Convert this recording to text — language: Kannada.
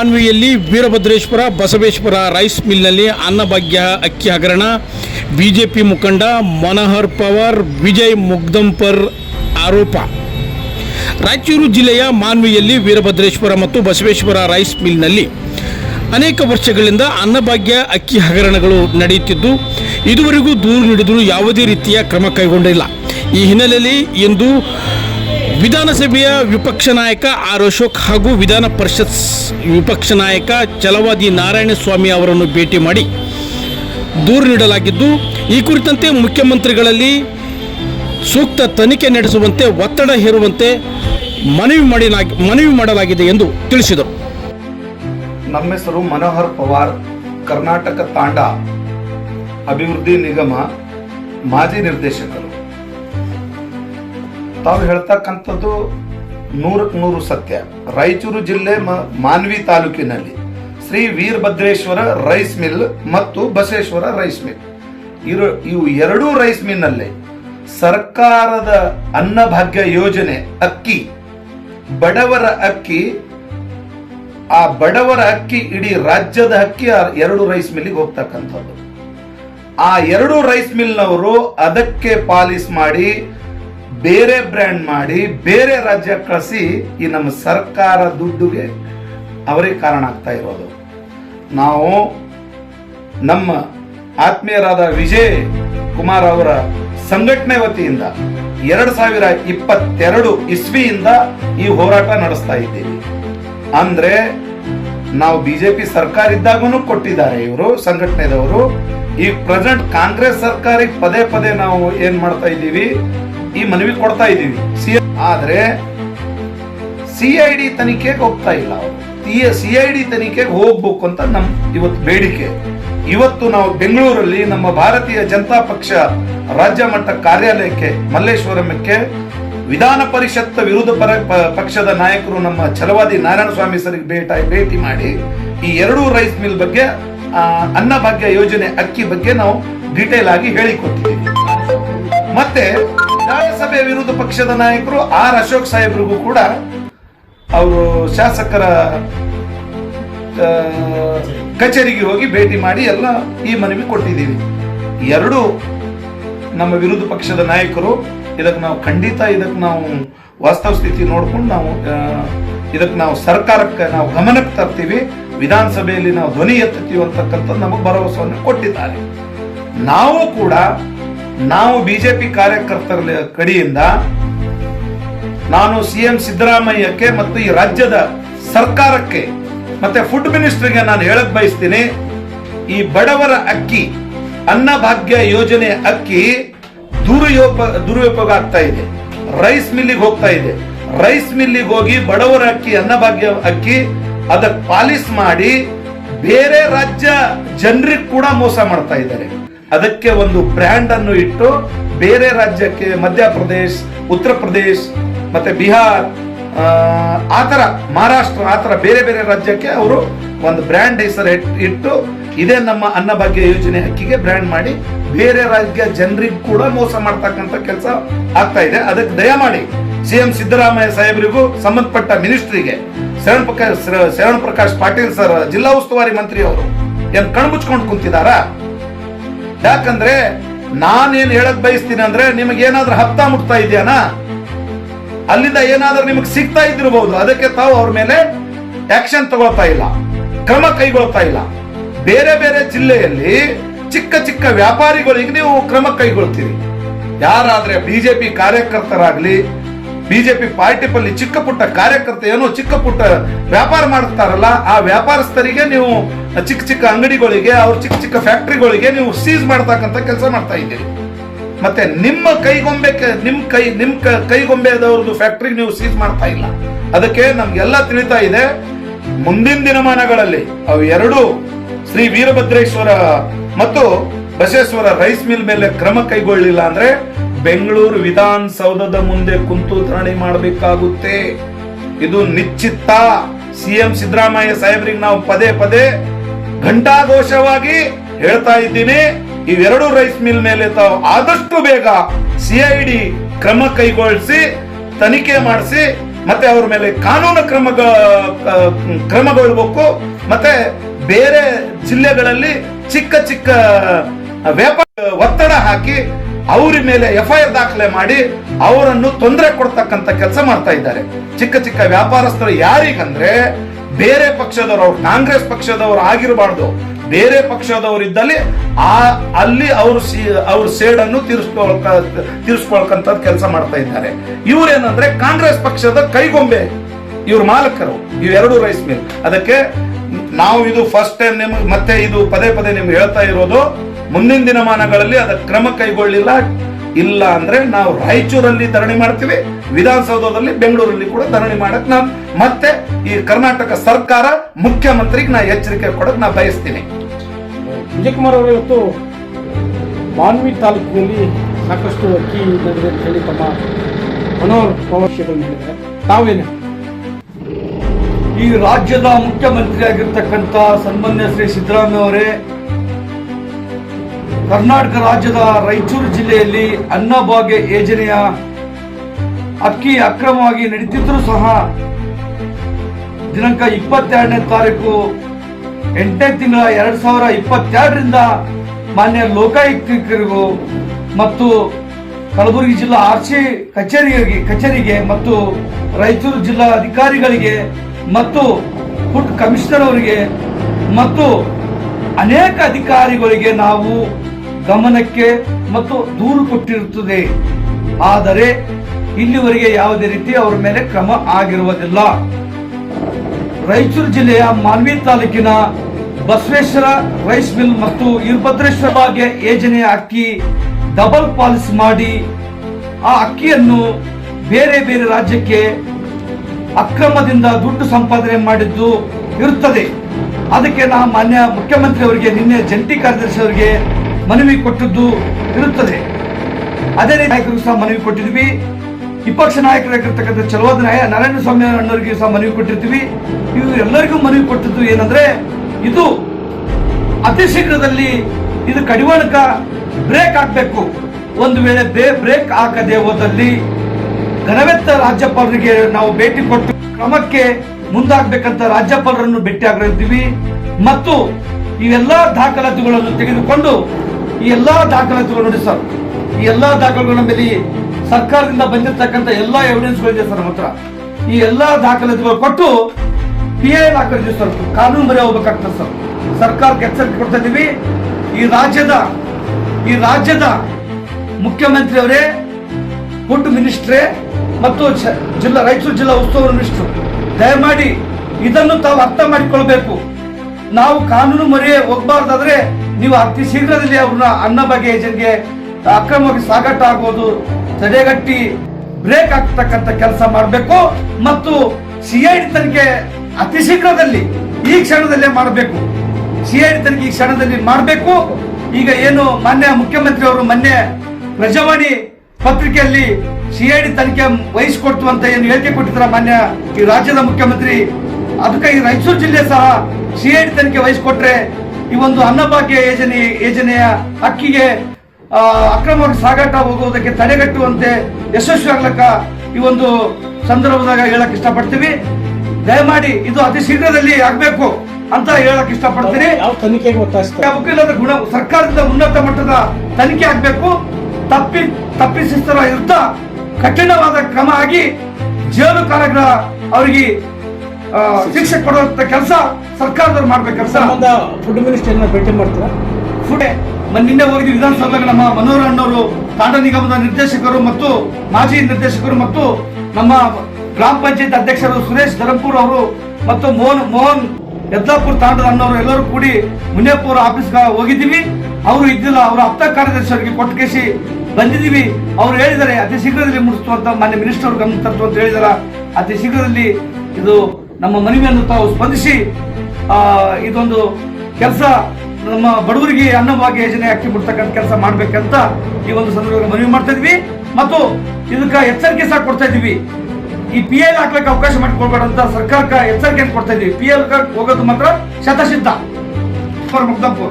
ಅನ್ವಿಯಲ್ಲಿ ವೀರಭದ್ರೇಶ್ವರ, ಬಸವೇಶ್ವರ ರೈಸ್ ಮಿಲ್ನಲ್ಲಿ ಅನ್ನಭಾಗ್ಯ ಅಕ್ಕಿ ಹಗರಣ, ಬಿಜೆಪಿ ಮುಖಂಡ ಮನೋಹರ್ ಪವಾರ್, ವಿಜಯ್ ಮುಗ್ದಂಪರ್ ಆರೋಪ. ರಾಯಚೂರು ಜಿಲ್ಲೆಯ ಮಾನ್ವಿಯಲ್ಲಿ ವೀರಭದ್ರೇಶ್ವರ ಮತ್ತು ಬಸವೇಶ್ವರ ರೈಸ್ ಮಿಲ್ನಲ್ಲಿ ಅನೇಕ ವರ್ಷಗಳಿಂದ ಅನ್ನಭಾಗ್ಯ ಅಕ್ಕಿ ಹಗರಣಗಳು ನಡೆಯುತ್ತಿದ್ದು, ಇದುವರೆಗೂ ದೂರು ನೀಡಿದರೂ ಯಾವುದೇ ರೀತಿಯ ಕ್ರಮ ಕೈಗೊಂಡಿಲ್ಲ. ಈ ಹಿನ್ನೆಲೆಯಲ್ಲಿ ಇಂದು ವಿಧಾನಸಭೆಯ ವಿಪಕ್ಷ ನಾಯಕ ಆರ್ ಅಶೋಕ್ ಹಾಗೂ ವಿಧಾನ ಪರಿಷತ್ ವಿಪಕ್ಷ ನಾಯಕ ಛಲವಾದಿ ನಾರಾಯಣಸ್ವಾಮಿ ಅವರನ್ನು ಭೇಟಿ ಮಾಡಿ ದೂರು ನೀಡಲಾಗಿದ್ದು, ಈ ಕುರಿತಂತೆ ಮುಖ್ಯಮಂತ್ರಿಗಳಲ್ಲಿ ಸೂಕ್ತ ತನಿಖೆ ನಡೆಸುವಂತೆ, ಒತ್ತಡ ಹೇರುವಂತೆ ಮನವಿ ಮಾಡಲಾಗಿ ಮನವಿ ಮಾಡಲಾಗಿದೆ ಎಂದು ತಿಳಿಸಿದರು. ನಮ್ಮ ಹೆಸರು ಮನೋಹರ್ ಪವಾರ್, ಕರ್ನಾಟಕ ತಾಂಡ ಅಭಿವೃದ್ಧಿ ನಿಗಮ ಮಾಜಿ ನಿರ್ದೇಶಕರು. ತಾವು ಹೇಳ್ತಕ್ಕಂಥದ್ದು ನೂರಕ್ಕೆ ನೂರು ಸತ್ಯ. ರಾಯಚೂರು ಜಿಲ್ಲೆ ಮಾನ್ವಿ ತಾಲೂಕಿನಲ್ಲಿ ಶ್ರೀ ವೀರಭದ್ರೇಶ್ವರ ರೈಸ್ ಮಿಲ್ ಮತ್ತು ಬಸವೇಶ್ವರ ರೈಸ್ ಮಿಲ್. ಇರು, ಇವು ಎರಡೂ ರೈಸ್ ಮಿಲ್ನಲ್ಲಿ ಸರ್ಕಾರದ ಅನ್ನಭಾಗ್ಯ ಯೋಜನೆ ಅಕ್ಕಿ, ಬಡವರ ಅಕ್ಕಿ, ಆ ಬಡವರ ಅಕ್ಕಿ ಇಡೀ ರಾಜ್ಯದ ಅಕ್ಕಿ ಎರಡು ರೈಸ್ ಮಿಲ್ಲಿಗೆ ಹೋಗ್ತಕ್ಕಂಥದ್ದು. ಆ ಎರಡು ರೈಸ್ ಮಿಲ್ನವರು ಅದಕ್ಕೆ ಪಾಲಿಸ್ ಮಾಡಿ ಬೇರೆ ಬ್ರ್ಯಾಂಡ್ ಮಾಡಿ ಬೇರೆ ರಾಜ್ಯ ಕಳಿಸಿ ಈ ನಮ್ಮ ಸರ್ಕಾರ ದುಡ್ಡುಗೆ ಅವರೇ ಕಾರಣ ಆಗ್ತಾ ಇರೋದು. ನಾವು ನಮ್ಮ ಆತ್ಮೀಯರಾದ ವಿಜಯ್ ಕುಮಾರ್ ಅವರ ಸಂಘಟನೆ ವತಿಯಿಂದ ಎರಡು ಸಾವಿರ ಇಪ್ಪತ್ತೆರಡು ಇಸ್ವಿಯಿಂದ ಈ ಹೋರಾಟ ನಡೆಸ್ತಾ ಇದ್ದೀವಿ. ಅಂದ್ರೆ ನಾವು ಬಿಜೆಪಿ ಸರ್ಕಾರ ಇದ್ದಾಗೂ ಕೊಟ್ಟಿದ್ದಾರೆ ಇವರು, ಸಂಘಟನೆದವರು. ಈ ಪ್ರೆಸೆಂಟ್ ಕಾಂಗ್ರೆಸ್ ಸರ್ಕಾರಕ್ಕೆ ಪದೇ ಪದೇ ನಾವು ಏನ್ ಮಾಡ್ತಾ ಇದ್ದೀವಿ? ಈ ಮನವಿ ಕೊಡ್ತಾ ಇದ್ದೀವಿ. ಸಿ ಆದ್ರೆ ಸಿಐಡಿ ತನಿಖೆಗೆ ಹೋಗ್ತಾ ಇಲ್ಲ ಅವರು. ಸಿಐಡಿ ತನಿಖೆಗೆ ಹೋಗ್ಬೇಕು ಅಂತ ನಮ್ ಇವತ್ತು ಬೇಡಿಕೆ. ಇವತ್ತು ನಾವು ಬೆಂಗಳೂರಲ್ಲಿ ನಮ್ಮ ಭಾರತೀಯ ಜನತಾ ಪಕ್ಷ ರಾಜ್ಯ ಮಟ್ಟ ಕಾರ್ಯಾಲಯಕ್ಕೆ ಮಲ್ಲೇಶ್ವರಮಕ್ಕೆ ವಿಧಾನ ಪರಿಷತ್ ವಿರೋಧ ಪರ ಪಕ್ಷದ ನಾಯಕರು ನಮ್ಮ ಛಲವಾದಿ ನಾರಾಯಣ ಸ್ವಾಮಿ ಸರಿಗೆ ಭೇಟ ಭೇಟಿ ಮಾಡಿ ಈ ಎರಡೂ ರೈಸ್ ಮಿಲ್ ಬಗ್ಗೆ ಅನ್ನಭಾಗ್ಯ ಯೋಜನೆ ಅಕ್ಕಿ ಬಗ್ಗೆ ನಾವು ಡೀಟೇಲ್ ಆಗಿ ಹೇಳಿಕೊಟ್ಟಿದ್ದೀವಿ. ಮತ್ತೆ ವಿಧಾನಸಭೆ ವಿರೋಧ ಪಕ್ಷದ ನಾಯಕರು ಆರ್ ಅಶೋಕ್ ಸಾಹೇಬ್ರಿಗೂ ಕೂಡ ಅವರು ಶಾಸಕರ ಕಚೇರಿಗೆ ಹೋಗಿ ಭೇಟಿ ಮಾಡಿ ಎಲ್ಲ ಈ ಮನವಿ ಕೊಟ್ಟಿದ್ದೀವಿ. ಎರಡು ನಮ್ಮ ವಿರೋಧ ಪಕ್ಷದ ನಾಯಕರು, ಇದಕ್ಕೆ ನಾವು ಖಂಡಿತ ಇದಕ್ಕೆ ನಾವು ವಾಸ್ತವ ಸ್ಥಿತಿ ನೋಡ್ಕೊಂಡು ನಾವು ಇದಕ್ಕೆ ನಾವು ಸರ್ಕಾರಕ್ಕೆ ನಾವು ಗಮನಕ್ಕೆ ತರ್ತೀವಿ. ವಿಧಾನಸಭೆಯಲ್ಲಿ ನಾವು ಧ್ವನಿ ಎತ್ತುತ್ತೀವಿ ಅಂತಕ್ಕಂಥದ್ದು ನಮಗೆ ಭರವಸೆಯನ್ನು ಕೊಟ್ಟಿದ್ದಾರೆ. ನಾವು ಕೂಡ ನಾವು ಬಿಜೆಪಿ ಕಾರ್ಯಕರ್ತರ ಕಡೆಯಿಂದ ನಾನು ಸಿ ಎಂ ಸಿದ್ದರಾಮಯ್ಯಕ್ಕೆ ಮತ್ತು ಈ ರಾಜ್ಯದ ಸರ್ಕಾರಕ್ಕೆ ಮತ್ತೆ ಫುಡ್ ಮಿನಿಸ್ಟರ್ಗೆ ನಾನು ಹೇಳಕ್ ಬಯಸ್ತೀನಿ, ಈ ಬಡವರ ಅಕ್ಕಿ ಅನ್ನಭಾಗ್ಯ ಯೋಜನೆ ಅಕ್ಕಿ ದುರುಪಯೋಗ ದುರುಪಯೋಗ ಆಗ್ತಾ ಇದೆ. ರೈಸ್ ಮಿಲ್ಲಿಗೆ ಹೋಗ್ತಾ ಇದೆ. ರೈಸ್ ಮಿಲ್ಲಿಗೆ ಹೋಗಿ ಬಡವರ ಅಕ್ಕಿ ಅನ್ನಭಾಗ್ಯ ಅಕ್ಕಿ ಅದಕ್ಕೆ ಪಾಲಿಸ್ ಮಾಡಿ ಬೇರೆ ರಾಜ್ಯ ಜನರಿಗೆ ಕೂಡ ಮೋಸ ಮಾಡ್ತಾ ಇದ್ದಾರೆ. ಅದಕ್ಕೆ ಒಂದು ಬ್ರ್ಯಾಂಡ್ ಅನ್ನು ಇಟ್ಟು ಬೇರೆ ರಾಜ್ಯಕ್ಕೆ ಮಧ್ಯಪ್ರದೇಶ್ ಉತ್ತರ ಪ್ರದೇಶ್ ಮತ್ತೆ ಬಿಹಾರ್ ಆ, ಆತರ ಮಹಾರಾಷ್ಟ್ರ ಆತರ ಬೇರೆ ಬೇರೆ ರಾಜ್ಯಕ್ಕೆ ಅವರು ಒಂದು ಬ್ರ್ಯಾಂಡ್ ಹೆಸರು ಇಟ್- ಇಟ್ಟು ಇದೇ ನಮ್ಮ ಅನ್ನಭಾಗ್ಯ ಯೋಜನೆ ಅಕ್ಕಿಗೆ ಬ್ರ್ಯಾಂಡ್ ಮಾಡಿ ಬೇರೆ ರಾಜ್ಯ ಜನರಿಗೆ ಕೂಡ ಮೋಸ ಮಾಡ್ತಕ್ಕಂಥ ಕೆಲಸ ಆಗ್ತಾ ಇದೆ. ಅದಕ್ಕೆ ದಯಮಾಡಿ ಸಿಎಂ ಸಿದ್ದರಾಮಯ್ಯ ಸಾಹೇಬರಿಗೂ ಸಂಬಂಧಪಟ್ಟ ಮಿನಿಸ್ಟ್ರಿಗೆ ಶರಣ ಪ್ರಕಾಶ್ ಶರಣ್ ಪ್ರಕಾಶ್ ಪಾಟೀಲ್ ಸರ್, ಜಿಲ್ಲಾ ಉಸ್ತುವಾರಿ ಮಂತ್ರಿ ಅವರು ಏನ್ ಕಣ್ಮುಚ್ಕೊಂಡು ಕುಂತಿದಾರ? ಯಾಕಂದ್ರೆ ನಾನೇನ್ ಹೇಳಕ್ ಬಯಸ್ತೀನಿ ಅಂದ್ರೆ ನಿಮಗೆ ಏನಾದ್ರೂ ಹಪ್ತ ಮುಟ್ತಾ ಇದೆಯಾನಾ? ಅಲ್ಲಿಂದ ಏನಾದ್ರೂ ನಿಮಗೆ ಸಿಗ್ತಾ ಇದ್ದಿರಬಹುದು ಅದಕ್ಕೆ ತಾವು ಅವ್ರ ಮೇಲೆ ಆಕ್ಷನ್ ತಗೊಳ್ತಾ ಇಲ್ಲ. ಕ್ರಮ ಕೈಗೊಳ್ತಾ ಇಲ್ಲ. ಬೇರೆ ಬೇರೆ ಜಿಲ್ಲೆಯಲ್ಲಿ ಚಿಕ್ಕ ಚಿಕ್ಕ ವ್ಯಾಪಾರಿಗಳಿಗೆ ನೀವು ಕ್ರಮ ಕೈಗೊಳ್ತೀರಿ. ಯಾರಾದ್ರೆ ಬಿಜೆಪಿ ಕಾರ್ಯಕರ್ತರಾಗ್ಲಿ, ಬಿಜೆಪಿ ಪಾರ್ಟಿ ಪಲ್ಲಿ ಚಿಕ್ಕ ಪುಟ್ಟ ಕಾರ್ಯಕರ್ತ ಏನು ಚಿಕ್ಕ ಪುಟ್ಟ ವ್ಯಾಪಾರ ಮಾಡ್ತಾರಲ್ಲ ಆ ವ್ಯಾಪಾರಸ್ಥರಿಗೆ ನೀವು ಚಿಕ್ಕ ಚಿಕ್ಕ ಅಂಗಡಿಗಳಿಗೆ, ಅವ್ರ ಚಿಕ್ಕ ಚಿಕ್ಕ ಫ್ಯಾಕ್ಟ್ರಿಗಳಿಗೆ ನೀವು ಸೀಸ್ ಮಾಡ್ತಕ್ಕಂಥ ಕೆಲಸ ಮಾಡ್ತಾ ಇದ್ದೀರಿ. ಮತ್ತೆ ನಿಮ್ಮ ಕೈಗೊಂಬೆ ನಿಮ್ಮ ನಿಮ್ ಕೈ, ನಿಮ್ ಕ- ಕೈಗೊಂಬೆದವ್ರದ್ದು ಫ್ಯಾಕ್ಟ್ರಿ ನೀವು ಸೀಸ್ ಮಾಡ್ತಾ ಇಲ್ಲ. ಅದಕ್ಕೆ ನಮ್ಗೆಲ್ಲ ತಿಳಿತಾ ಇದೆ, ಮುಂದಿನ ದಿನಮಾನಗಳಲ್ಲಿ ಅವು ಎರಡು ಶ್ರೀ ವೀರಭದ್ರೇಶ್ವರ ಮತ್ತು ಬಸವೇಶ್ವರ ರೈಸ್ ಮಿಲ್ ಮೇಲೆ ಕ್ರಮ ಕೈಗೊಳ್ಳಿಲ್ಲ ಅಂದ್ರೆ ಬೆಂಗಳೂರು ವಿಧಾನಸೌಧದ ಮುಂದೆ ಕುಂತು ಧರಣಿ ಮಾಡಬೇಕಾಗುತ್ತೆ. ಇದು ನಿಶ್ಚಿತ ಸಿಎಂ ಸಿದ್ದರಾಮಯ್ಯ ಸಾಹೇಬ್ರಿಗೆ ನಾವು ಪದೇ ಪದೇ ಘಂಟಾಘೋಷವಾಗಿ ಹೇಳ್ತಾ ಇದ್ದೀನಿ. ಇವೆರಡು ರೈಸ್ ಮಿಲ್ ಮೇಲೆ ತಾವು ಆದಷ್ಟು ಬೇಗ ಸಿಐಡಿ ಕ್ರಮ ಕೈಗೊಳಿಸಿ, ತನಿಖೆ ಮಾಡಿಸಿ, ಮತ್ತೆ ಅವ್ರ ಮೇಲೆ ಕಾನೂನು ಕ್ರಮ ಕ್ರಮಗೊಳ್ಬೇಕು. ಮತ್ತೆ ಬೇರೆ ಜಿಲ್ಲೆಗಳಲ್ಲಿ ಚಿಕ್ಕ ಚಿಕ್ಕ ವ್ಯಾಪಾರ ಒತ್ತಡ ಹಾಕಿ ಅವ್ರ ಮೇಲೆ ಎಫ್ ಐ ದಾಖಲೆ ಮಾಡಿ ಅವರನ್ನು ತೊಂದರೆ ಕೊಡ್ತಕ್ಕಂತ ಕೆಲಸ ಮಾಡ್ತಾ ಇದ್ದಾರೆ. ಚಿಕ್ಕ ಚಿಕ್ಕ ವ್ಯಾಪಾರಸ್ಥರು ಯಾರಿಗಂದ್ರೆ ಬೇರೆ ಪಕ್ಷದವರು ಅವ್ರು ಕಾಂಗ್ರೆಸ್ ಪಕ್ಷದವರು ಆಗಿರಬಾರ್ದು. ಬೇರೆ ಪಕ್ಷದವರು ಇದ್ದಲ್ಲಿ ಆ, ಅಲ್ಲಿ ಅವರು ಅವ್ರ ಸೇಡನ್ನು ತೀರಿಸ್ಕೊಳ್ಕ ತೀರಿಸ್ಕೊಳ್ಕಂತ ಕೆಲಸ ಮಾಡ್ತಾ ಇದ್ದಾರೆ. ಇವ್ರೇನಂದ್ರೆ ಕಾಂಗ್ರೆಸ್ ಪಕ್ಷದ ಕೈಗೊಂಬೆ, ಇವ್ರ ಮಾಲಕರು ಇವೆರಡು ರೈಸ್ ಮಿಲ್. ಅದಕ್ಕೆ ನಾವು ಇದು ಫಸ್ಟ್ ಟೈಮ್ ನಿಮ್ಗೆ ಮತ್ತೆ ಇದು ಪದೇ ಪದೇ ನಿಮ್ಗೆ ಹೇಳ್ತಾ ಇರೋದು, ಮುಂದಿನ ದಿನಮಾನಗಳಲ್ಲಿ ಅದ ಕ್ರಮ ಕೈಗೊಳ್ಳಿಲ್ಲ, ಇಲ್ಲ ಅಂದ್ರೆ ನಾವು ರಾಯಚೂರಲ್ಲಿ ಧರಣಿ ಮಾಡ್ತೀವಿ, ವಿಧಾನಸೌಧದಲ್ಲಿ ಬೆಂಗಳೂರಲ್ಲಿ ಕೂಡ ಧರಣಿ ಮಾಡಕ್ ನಾನು ಮತ್ತೆ ಈ ಕರ್ನಾಟಕ ಸರ್ಕಾರ ಮುಖ್ಯಮಂತ್ರಿಗೆ ನಾ ಎಚ್ಚರಿಕೆ ಕೊಡಕ್ ನಾ ಬಯಸ್ತೀನಿ. ವಿಜಯಕುಮಾರ್ ಅವರು ಇವತ್ತು, ಮಾನ್ವಿ ತಾಲೂಕಿನಲ್ಲಿ ಸಾಕಷ್ಟು ಅಕ್ಕಿ ನಡೆದಿದೆ ಅಂತ ಹೇಳಿ ತಮ್ಮ ಮನೋಹರ್ ಪ್ರವಾಸಗಳು ತಾವೇನು? ಈ ರಾಜ್ಯದ ಮುಖ್ಯಮಂತ್ರಿ ಆಗಿರ್ತಕ್ಕಂಥ ಸನ್ಮಾನ್ಯ ಶ್ರೀ ಸಿದ್ದರಾಮಯ್ಯ ಅವರೇ, ಕರ್ನಾಟಕ ರಾಜ್ಯದ ರಾಯಚೂರು ಜಿಲ್ಲೆಯಲ್ಲಿ ಅನ್ನಭಾಗ್ಯ ಯೋಜನೆಯ ಅಕ್ಕಿ ಅಕ್ರಮವಾಗಿ ನಡೀತಿದ್ರು ಸಹ ದಿನಾಂಕ ಇಪ್ಪತ್ತೆರಡನೇ ತಾರೀಕು ಎಂಟನೇ ತಿಂಗಳ ಎರಡ್ ಸಾವಿರ ಇಪ್ಪತ್ತೆರಡರಿಂದ ಮಾನ್ಯ ಲೋಕಾಯುಕ್ತರಿಗೂ ಮತ್ತು ಕಲಬುರಗಿ ಜಿಲ್ಲಾ ಆರ್ ಸಿ ಕಚೇರಿಗೆ ಕಚೇರಿಗೆ ಮತ್ತು ರಾಯಚೂರು ಜಿಲ್ಲಾ ಅಧಿಕಾರಿಗಳಿಗೆ ಮತ್ತು ಫುಡ್ ಕಮಿಷನರ್ ಅವರಿಗೆ ಮತ್ತು ಅನೇಕ ಅಧಿಕಾರಿಗಳಿಗೆ ನಾವು ಗಮನಕ್ಕೆ ಮತ್ತು ದೂರು ಕೊಟ್ಟಿರುತ್ತದೆ. ಆದರೆ ಇಲ್ಲಿವರೆಗೆ ಯಾವುದೇ ರೀತಿ ಅವರ ಮೇಲೆ ಕ್ರಮ ಆಗಿರುವುದಿಲ್ಲ. ರಾಯಚೂರು ಜಿಲ್ಲೆಯ ಮಾನ್ವಿ ತಾಲೂಕಿನ ಬಸವೇಶ್ವರ ರೈಸ್ ಮಿಲ್ ಮತ್ತು ವೀರಭದ್ರೇಶ್ವರ ಭಾಗ್ಯ ಯೋಜನೆಯ ಅಕ್ಕಿ ಡಬಲ್ ಪಾಲಿಸ್ ಮಾಡಿ ಆ ಅಕ್ಕಿಯನ್ನು ಬೇರೆ ಬೇರೆ ರಾಜ್ಯಕ್ಕೆ ಅಕ್ರಮದಿಂದ ದುಡ್ಡು ಸಂಪಾದನೆ ಮಾಡಿದ್ದು ಇರುತ್ತದೆ. ಅದಕ್ಕೆ ನಾ ಮಾನ್ಯ ಮುಖ್ಯಮಂತ್ರಿ ಅವರಿಗೆ, ನಿನ್ನೆ ಜಂಟಿ ಕಾರ್ಯದರ್ಶಿ ಅವರಿಗೆ ಮನವಿ ಕೊಟ್ಟದ್ದು ಇರುತ್ತದೆ. ಅದೇ ರೀತಿ ನಾಯಕರಿಗೂ ಸಹ ಮನವಿ ಕೊಟ್ಟಿದ್ವಿ ವಿಪಕ್ಷ ನಾಯಕರಾಗಿರ್ತಕ್ಕಂಥ ಚಲವಾದ ನಾಯ ನಾರಾಯಣ ಸ್ವಾಮಿ ಅಣ್ಣವರಿಗೆ ಸಹ ಮನವಿ ಕೊಟ್ಟಿರ್ತೀವಿ. ಇವು ಎಲ್ಲರಿಗೂ ಮನವಿ ಕೊಟ್ಟಿದ್ದು ಏನಂದ್ರೆ, ಇದು ಅತಿ ಶೀಘ್ರದಲ್ಲಿ ಇದು ಕಡಿವಾಣಕ ಬ್ರೇಕ್ ಹಾಕಬೇಕು. ಒಂದು ವೇಳೆ ಬೇ ಬ್ರೇಕ್ ಹಾಕದೆ ಹೋದಲ್ಲಿ ಘನವೆತ್ತ ರಾಜ್ಯಪಾಲರಿಗೆ ನಾವು ಭೇಟಿ ಕೊಟ್ಟು ಕ್ರಮಕ್ಕೆ ಮುಂದಾಗಬೇಕಂತ ರಾಜ್ಯಪಾಲರನ್ನು ಭೇಟಿ ಆಗಿರ್ತೀವಿ ಮತ್ತು ಇವೆಲ್ಲ ದಾಖಲಾತಿಗಳನ್ನು ತೆಗೆದುಕೊಂಡು ಈ ಎಲ್ಲಾ ದಾಖಲಾತಿಗಳು ನೋಡಿ ಸರ್. ಈ ಎಲ್ಲಾ ದಾಖಲೆಗಳ ಮೇಲೆ ಸರ್ಕಾರದಿಂದ ಬಂದಿರತಕ್ಕಂತ ಎಲ್ಲಾ ಎವಿಡೆನ್ಸ್ಗಳಿದೆ ಸರ್ ನಮ್ಮ ಹತ್ರ. ಈ ಎಲ್ಲಾ ದಾಖಲಾತಿಗಳು ಕೊಟ್ಟು ಪಿ ಐ ಹಾಕಿದ್ವಿ ಸರ್. ಕಾನೂನು ಮರೆ ಹೋಗ್ಬೇಕಾಗ್ತದೆ ಸರ್. ಸರ್ಕಾರಕ್ಕೆ ಎಚ್ಚರಿಕೆ ಕೊಡ್ತಾ ಇದ್ದೀವಿ. ಈ ರಾಜ್ಯದ ಈ ರಾಜ್ಯದ ಮುಖ್ಯಮಂತ್ರಿಯವರೇ ಫುಡ್ ಮಿನಿಸ್ಟ್ರೇ ಮತ್ತು ಜಿಲ್ಲಾ, ರಾಯಚೂರು ಜಿಲ್ಲಾ ಉಸ್ತುವಾರಿ ಮಿನಿಸ್ಟ್ರು, ದಯಮಾಡಿ ಇದನ್ನು ತಾವು ಅರ್ಥ ಮಾಡಿಕೊಳ್ಬೇಕು. ನಾವು ಕಾನೂನು ಮೊರೆ ಹೋಗ್ಬಾರ್ದಾದ್ರೆ ನೀವು ಅತಿ ಶೀಘ್ರದಲ್ಲಿ ಅವ್ರನ್ನ ಅನ್ನ ಬಗ್ಗೆ ಏಜೆಂಟ್ಗೆ ಅಕ್ರಮವಾಗಿ ಸಾಗಾಟ ಆಗೋದು, ತಡೆಗಟ್ಟಿ ಬ್ರೇಕ್ ಆಗ್ತಕ್ಕಂಥ ಕೆಲಸ ಮಾಡಬೇಕು ಮತ್ತು ಸಿಐಡಿ ತನಿಖೆ ಅತಿ ಶೀಘ್ರದಲ್ಲಿ ಈ ಕ್ಷಣದಲ್ಲೇ ಮಾಡಬೇಕು. ಸಿಐಡಿ ತನಿಖೆ ಈ ಕ್ಷಣದಲ್ಲಿ ಮಾಡಬೇಕು. ಈಗ ಏನು ಮಾನ್ಯ ಮುಖ್ಯಮಂತ್ರಿ ಅವರು ಮೊನ್ನೆ ಪ್ರಜಾವಾಣಿ ಪತ್ರಿಕೆಯಲ್ಲಿ ಸಿಐಡಿ ತನಿಖೆ ವಹಿಸಿಕೊಡ್ತು ಅಂತ ಏನು ಹೇಳಿಕೆ ಕೊಟ್ಟಿದ್ರ ಮಾನ್ಯ ಈ ರಾಜ್ಯದ ಮುಖ್ಯಮಂತ್ರಿ? ಅದಕ್ಕೆ ಈ ರಾಯಚೂರು ಜಿಲ್ಲೆ ಸಹ ಸಿಐಡಿ ತನಿಖೆ ವಹಿಸಿಕೊಟ್ರೆ ಈ ಒಂದು ಅನ್ನಭಾಗ್ಯ ಯೋಜನೆ ಯೋಜನೆಯ ಅಕ್ಕಿಗೆ ಅಕ್ರಮವಾಗಿ ಸಾಗಾಟ ಹೋಗುವುದಕ್ಕೆ ತಡೆಗಟ್ಟುವಂತೆ ಯಶಸ್ವಿ ಆಗ್ಲಕ್ಕ ಈ ಒಂದು ಸಂದರ್ಭದಾಗ ಹೇಳಕ್ ಇಷ್ಟಪಡ್ತೀವಿ. ದಯಮಾಡಿ ಇದು ಅತಿ ಶೀಘ್ರದಲ್ಲಿ ಆಗ್ಬೇಕು ಅಂತ ಹೇಳಕ್ ಇಷ್ಟಪಡ್ತೀನಿ. ಗುಣ ಸರ್ಕಾರದಿಂದ ಉನ್ನತ ಮಟ್ಟದ ತನಿಖೆ ಆಗ್ಬೇಕು. ತಪ್ಪಿ ತಪ್ಪಿಸಿಸ್ತರ ವಿರುದ್ಧ ಕಠಿಣವಾದ ಕ್ರಮ ಆಗಿ ಜೇಲು ಕಾರಾಗೃಹ ಅವರಿಗೆ ಶಿಕ್ಷೆ ಕೊಡುವಂತ ಕೆಲಸ ಸರ್ಕಾರದವ್ರು ಮಾಡ್ಬೇಕು ಸಂಬಂಧ ಫುಡ್ ಮಿನಿಸ್ಟರ್ನ ಭೇಟಿ ಮಾಡ್ತಾರೆ? ಫುಡೆ ನಿನ್ನೆ ಹೋಗಿದ್ದು ವಿಧಾನಸೌಧದಾಗ ನಮ್ಮ ಮನೋಹರ್ ಅಣ್ಣವರು ತಾಂಡ ನಿಗಮದ ನಿರ್ದೇಶಕರು ಮತ್ತು ಮಾಜಿ ನಿರ್ದೇಶಕರು ಮತ್ತು ನಮ್ಮ ಗ್ರಾಮ ಪಂಚಾಯತ್ ಅಧ್ಯಕ್ಷರು ಸುರೇಶ್ ಧರಂಪುರ್ ಅವರು ಮತ್ತು ಮೋಹನ್ ಮೋಹನ್ ಯದ್ಲಾಪುರ್ ತಾಂಡದ ಅಣ್ಣವರು ಎಲ್ಲರೂ ಕೂಡಿ ಮುನಿಯಪ್ಪವ್ರ ಆಫೀಸ್ಗೆ ಹೋಗಿದ್ದೀವಿ. ಅವರು ಇದ್ದಿಲ್ಲ ಅವರ ಕಾರ್ಯದರ್ಶಿ ಅವರಿಗೆ ಕೊಟ್ಟಕೇಸಿ ಬಂದಿದ್ದೀವಿ. ಅವ್ರು ಹೇಳಿದ್ದಾರೆ, ಅತಿ ಶೀಘ್ರದಲ್ಲಿ ಮುಡಿಸ್ತು ಅಂತ ಮಾನ್ಯ ಮಿನಿಸ್ಟರ್ ಗಮನ ತರ್ತು ಅಂತ ಹೇಳಿದಾರ ಅತಿ ಶೀಘ್ರದಲ್ಲಿ ಇದು ನಮ್ಮ ಮನವಿಯನ್ನು ತಾವು ಸ್ಪಂದಿಸಿ ಇದೊಂದು ಕೆಲಸ ನಮ್ಮ ಬಡವರಿಗೆ ಅನ್ನಭಾಗ್ಯ ಯೋಜನೆ ಹಾಕಿ ಬಿಡ್ತಕ್ಕಂಥ ಕೆಲಸ ಮಾಡ್ಬೇಕಂತ ಈ ಒಂದು ಸಂದರ್ಭದಲ್ಲಿ ಮನವಿ ಮಾಡ್ತಾ ಇದ್ವಿ. ಮತ್ತು ಇದಕ್ಕೆ ಎಚ್ಚರಿಕೆ ಸಹ ಕೊಡ್ತಾ ಇದೀವಿ. ಈ ಪಿ ಎಲ್ ಹಾಕ್ಲಿಕ್ಕೆ ಅವಕಾಶ ಮಾಡಿಕೊಡ್ಬೇಡ ಅಂತ ಸರ್ಕಾರಕ್ಕೆ ಎಚ್ಚರಿಕೆಯನ್ನು ಕೊಡ್ತಾ ಇದೀವಿ. ಪಿ ಎಲ್ ಹೋಗೋದು ಮಾತ್ರ ಶತಸಿದ್ಧ. ಮುಗ್ದಪ್ಪು